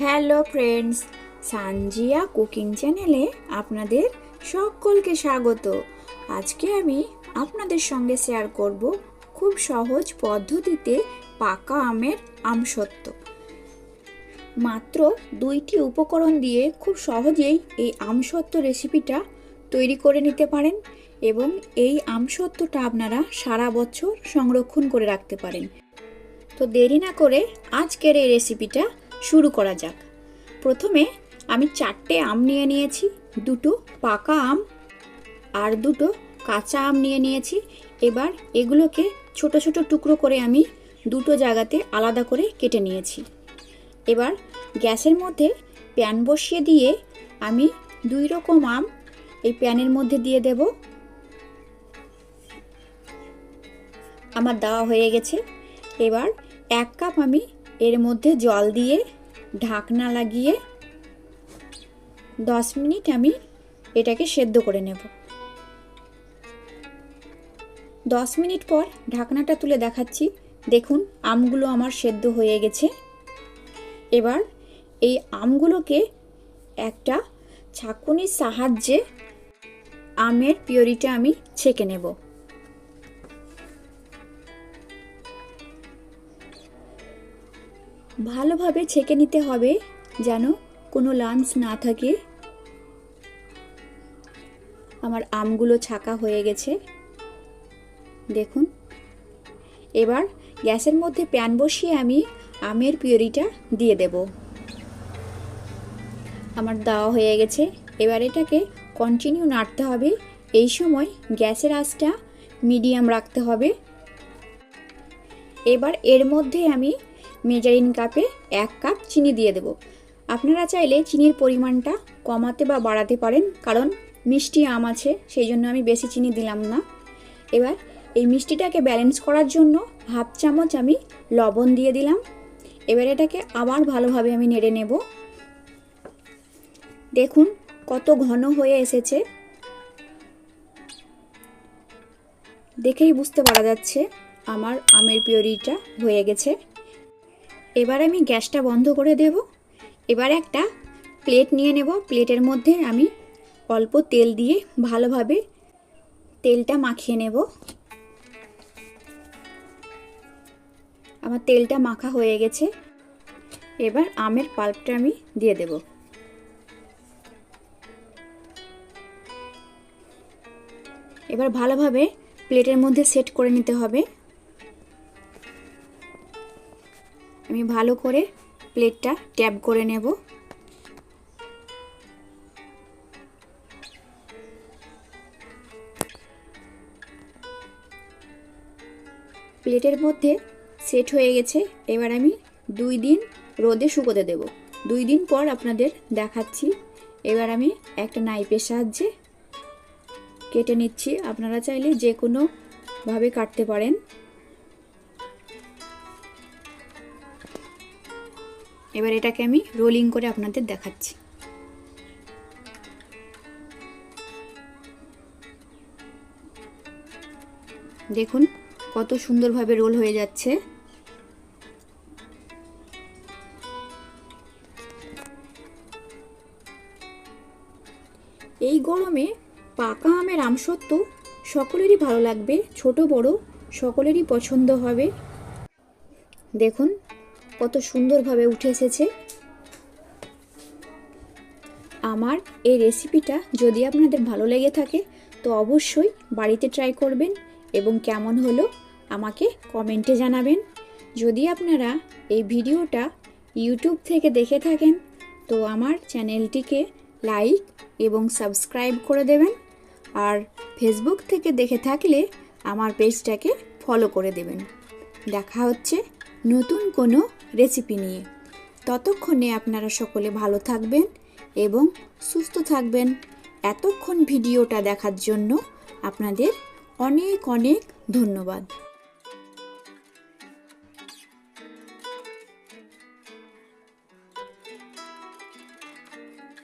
Hello friends, Sanjia cooking চ্যানেলে আপনাদের সকলকে স্বাগত। আজকে আমি আপনাদের সঙ্গে শেয়ার করব খুব সহজ পদ্ধতিতে পাকা আমের আমসত্ত্ব। মাত্র দুইটি উপকরণ দিয়ে খুব সহজেই এই আমসত্ত্ব রেসিপিটা তৈরি করে নিতে পারেন এবং এই আমসত্ত্বটা আপনারা সারা বছর সংরক্ষণ করে রাখতে পারেন। তো দেরি না করে আজকের এই রেসিপিটা শুরু করা যাক। প্রথমে আমি চারটে আম নিয়ে নিয়েছি, দুটো পাকা আম আর দুটো কাঁচা আম নিয়ে নিয়েছি। এবার এগুলোকে ছোট ছোট টুকরো করে আমি দুটো জায়গাতে আলাদা করে কেটে নিয়েছি। এবার গ্যাসের মধ্যে প্যান বসিয়ে দিয়ে আমি দুই রকম আম এই প্যানের মধ্যে দিয়ে দেব। আমার দেওয়া হয়ে গেছে। এবার এক কাপ আমি এর মধ্যে জল দিয়ে ঢাকনা লাগিয়ে দশ মিনিট আমি এটাকে সেদ্ধ করে নেব। দশ মিনিট পর ঢাকনাটা তুলে দেখাচ্ছি। দেখুন, আমগুলো আমার সেদ্ধ হয়ে গেছে। এবার এই আমগুলোকে একটা ছাঁকুনির সাহায্যে আমের পিওরিটা আমি ছেঁকে নেব। ভালোভাবে ছেঁকে নিতে হবে যেন কোনো লাঞ্চ না থাকে। আমার আমগুলো ছাকা হয়ে গেছে। দেখুন। এবার গ্যাসের মধ্যে প্যান বসিয়ে আমি আমের পিওরিটা দিয়ে দেব। আমার দেওয়া হয়ে গেছে। এবার এটাকে কন্টিনিউ নাড়তে হবে। এই সময় গ্যাসের আঁচটা মিডিয়াম রাখতে হবে। এবার এর মধ্যে আমি মেজারিন কাপে এক কাপ চিনি দিয়ে দেব। আপনারা চাইলে চিনির পরিমাণটা কমাতে বা বাড়াতে পারেন, কারণ মিষ্টি আম আছে, সেই জন্য আমি বেশি চিনি দিলাম না। এবার এই মিষ্টিটাকে ব্যালেন্স করার জন্য হাফ চামচ আমি লবণ দিয়ে দিলাম। এবার এটাকে আবার ভালোভাবে আমি নেড়ে নেব। দেখুন কত ঘন হয়ে এসেছে। দেখেই বুঝতে পারা যাচ্ছে আমার আমের পিওরিটা হয়ে গেছে। এবার আমি গ্যাসটা বন্ধ করে দেব। এবার একটা প্লেট নিয়ে নেব। প্লেটের মধ্যে আমি অল্প তেল দিয়ে ভালোভাবে তেলটা মাখিয়ে নেব। আমার তেলটা মাখা হয়ে গেছে। এবার আমের পাল্পটা আমি দিয়ে দেব। এবার ভালোভাবে প্লেটের মধ্যে সেট করে নিতে হবে। আমি ভালো করে প্লেটটা ট্যাপ করে নেব। প্লেটের মধ্যে সেট হয়ে গেছে। এবার আমি দুই দিন রোদে শুকোতে দেব। দুই দিন পর আপনাদের দেখাচ্ছি। এবার আমি একটা নাইফের সাহায্যে কেটে নিচ্ছি। আপনারা চাইলে যে কোনোভাবে কাটতে পারেন। এবার এটাকে আমি রোলিং করে আপনাদের দেখাচ্ছি। দেখুন কত সুন্দরভাবে রোল হয়ে যাচ্ছে। এই গরমে পাকা আমের আমসত্ত্ব সকলেরই ভালো লাগবে, ছোট বড় সকলেরই পছন্দ হবে। দেখুন কত সুন্দরভাবে উঠে এসেছে। আমার এই রেসিপিটা যদি আপনাদের ভালো লেগে থাকে, তো অবশ্যই বাড়িতে ট্রাই করবেন এবং কেমন হলো আমাকে কমেন্টে জানাবেন। যদি আপনারা এই ভিডিওটা ইউটিউব থেকে দেখে থাকেন, তো আমার চ্যানেলটিকে লাইক এবং সাবস্ক্রাইব করে দেবেন। আর ফেসবুক থেকে দেখে থাকলে আমার পেজটাকে ফলো করে দেবেন। দেখা হচ্ছে নতুন কোনো রেসিপি নিয়ে। ততক্ষণে আপনারা সকলে ভালো থাকবেন এবং সুস্থ থাকবেন। এতক্ষণ ভিডিওটা দেখার জন্য আপনাদের অনেক অনেক ধন্যবাদ।